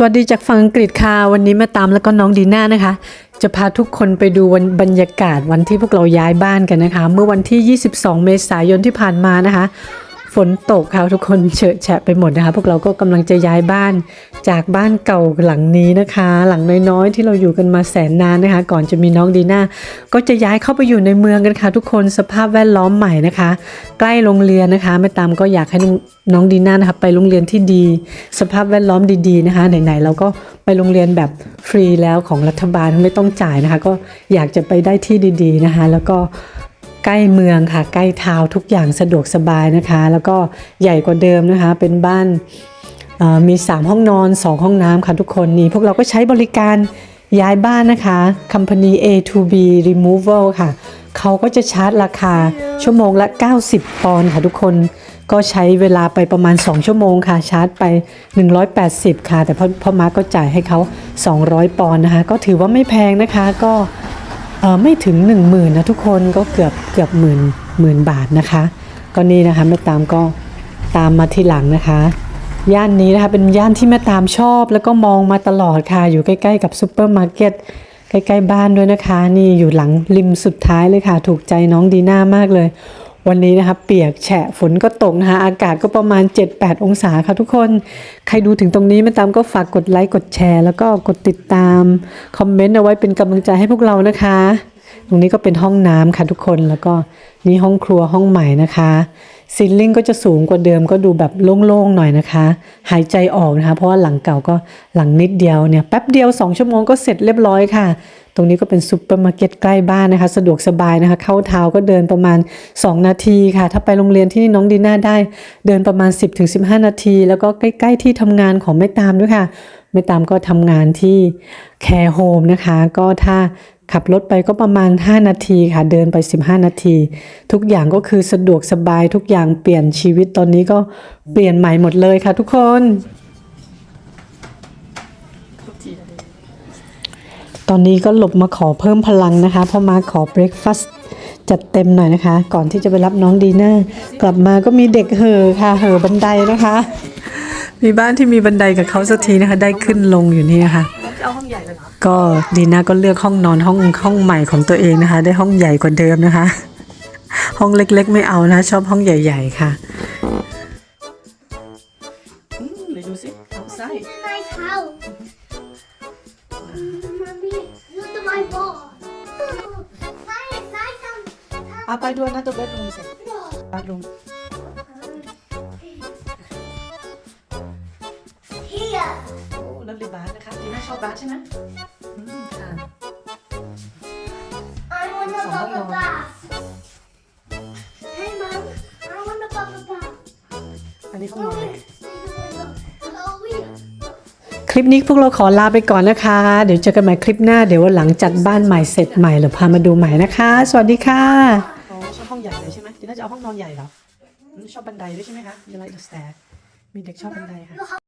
สวัสดีจากฝั่งอังกฤษค่ะ วันนี้แม่ตามแล้วก็น้องดีน่านะคะ จะพาทุกคนไปดูวันบรรยากาศวันที่พวกเราย้ายบ้านกันนะคะ เมื่อวันที่ 22 เมษายนที่ผ่านมานะคะ นตกค่ะทุกคนเฉอะแฉะไปหมดนะคะ พวกเราก็กำลังจะย้ายบ้านจากบ้านเก่าหลังนี้นะคะ หลังน้อยๆที่เราอยู่กันมาแสนนานนะคะ ก่อนจะมีน้องดีน่าก็จะย้ายเข้าไปอยู่ในเมืองกันค่ะ ทุกคนสภาพแวดล้อมใหม่นะคะ ใกล้โรงเรียนนะคะแม่ตามก็อยากให้น้องน้องดีน่านะคะไปโรงเรียนที่ดี สภาพแวดล้อมดีๆนะคะไหนๆเราก็ไปโรงเรียนแบบฟรีแล้วของรัฐบาลไม่ต้องจ่ายนะคะ ก็อยากจะไปได้ที่ดี ๆนะคะ แล้วก็ ใกล้เมืองค่ะ ใกล้ทาวทุกอย่างสะดวกสบายนะคะ แล้วก็ใหญ่กว่าเดิมนะคะ เป็นบ้านมี 3 ห้องนอน 2 ห้องน้ำค่ะทุกคนนี่พวกเราก็ใช้บริการย้ายบ้านนะคะ Company A to B Removal ค่ะ เขาก็จะชาร์จราคาชั่วโมงละ 90 ปอนด์ค่ะทุกคนก็ใช้เวลาไปประมาณ 2 ชั่วโมงค่ะ ชาร์จไป 180 ค่ะ แต่พ่อพ่อมาก็จ่ายให้เขา 200 ปอนด์นะคะ ก็ถือว่าไม่แพงนะคะก็ ไม่ถึง 1 0,000นะทุกคนก็เกือบเกือบหมื่นหมื่นบาทนะคะ ก็นี่นะคะแม่ตามก็ตามมาทีหลังนะคะ ย่านนี้นะคะเป็นย่านที่แม่ตามชอบ แล้วก็มองมาตลอดค่ะ อยู่ใกล้ๆกับซูเปอร์มาร์เก็ตใกล้ๆบ้านด้วยนะคะ นี่อยู่หลังริมสุดท้ายเลยค่ะ ถูกใจน้องดีน่ามากเลย วันนี้นะคะเปียกแฉะฝนก็ตกนะคะอากาศก็ประมาณ 7-8 องศาค่ะทุกคน ใครดูถึงตรงนี้ไม่ตามก็ฝากกดไลค์กดแชร์ แล้วก็กดติดตามคอมเมนต์เอาไว้เป็นกำลังใจให้พวกเรานะคะ ตรงนี้ก็เป็นห้องน้ำค่ะทุกคนแล้วก็นี่ห้องครัวห้องใหม่นะคะซีลลิ่งก็จะสูงกว่าเดิมก็ดูแบบโล่งๆหน่อยนะคะ หายใจออกนะคะ เพราะว่าหลังเก่าก็หลังนิดเดียวเนี่ยแป๊บเดียว 2 ชั่วโมงก็เสร็จเรียบร้อยค่ะ ตรงนี้ก็เป็นซูเปอร์มาร์เก็ตใกล้บ้านนะคะ สะดวกสบายนะคะ เข้าเท้าก็เดินประมาณ 2 นาทีค่ะ ถ้าไปโรงเรียนที่น้องดีน่าได้ เดินประมาณ 10-15 นาที แล้วก็ใกล้ ๆ ที่ทำงานของแม่ตามด้วยค่ะแม่ตามก็ทำงานที่แคร์โฮมนะคะ ก็ถ้าขับรถไปก็ประมาณ 5 นาทีค่ะ เดินไป 15 นาที ทุกอย่างก็คือสะดวกสบายทุกอย่างเปลี่ยนชีวิตตอนนี้ก็เปลี่ยนใหม่หมดเลยค่ะทุกคน ตอนนี้ก็หลบมาขอเพิ่มพลังนะคะพราะมาขอเบรคฟาสต์จัดเต็มหน่อยนะคะ ก่อนที่จะไปรับน้องดีน่ากลับมาก็มีเด็กเห่อค่ะเห่อบันไดนะคะ มีบ้านที่มีบันไดกับเขาสักทีนะคะ ได้ขึ้นลงอยู่นี่ค่ะเอาห้องใหญ่เลยเหรอก็ดีน่าก็เลือกห้องนอนห้องห้องใหม่ของตัวเองนะคะ ได้ห้องใหญ่กว่าเดิมนะคะ ห้องเล็กๆ ไม่เอานะ ชอบห้องใหญ่ ๆ ค่ะอืมเดี๋ยวดูสิเอาไส้ my ball. Nice, nice. um, เอาไปด้วยนะตัวเบดรูมสิ No. บาร์รูม Here. โอ้เลิฟลีบาร์นะคะดีน่าชอบบาร์ใช่ไหมอืมค่ะ I want the It's a bubble hot bath. Hey, Mom. I want the bubble bath. อันนี้ห้องนอนเลย Oh, wait. ค ลิปนี้พวกเราขอลาไปก่อนนะคะ เดี๋ยวเจอกันใหม่คลิปหน้าเดี๋ยวหลังจัดบ้านใหม่เสร็จใหม่เราพามาดูใหม่นะคะ สวัสดีค่ะอ๋อชอบห้องใหญ่เลยใช่ไหมดีน่าจะเอาห้องนอนใหญ่เหรอชอบบันไดด้วยใช่ไหมคะ You like the stair มีเด็กชอบบันไดค่ะ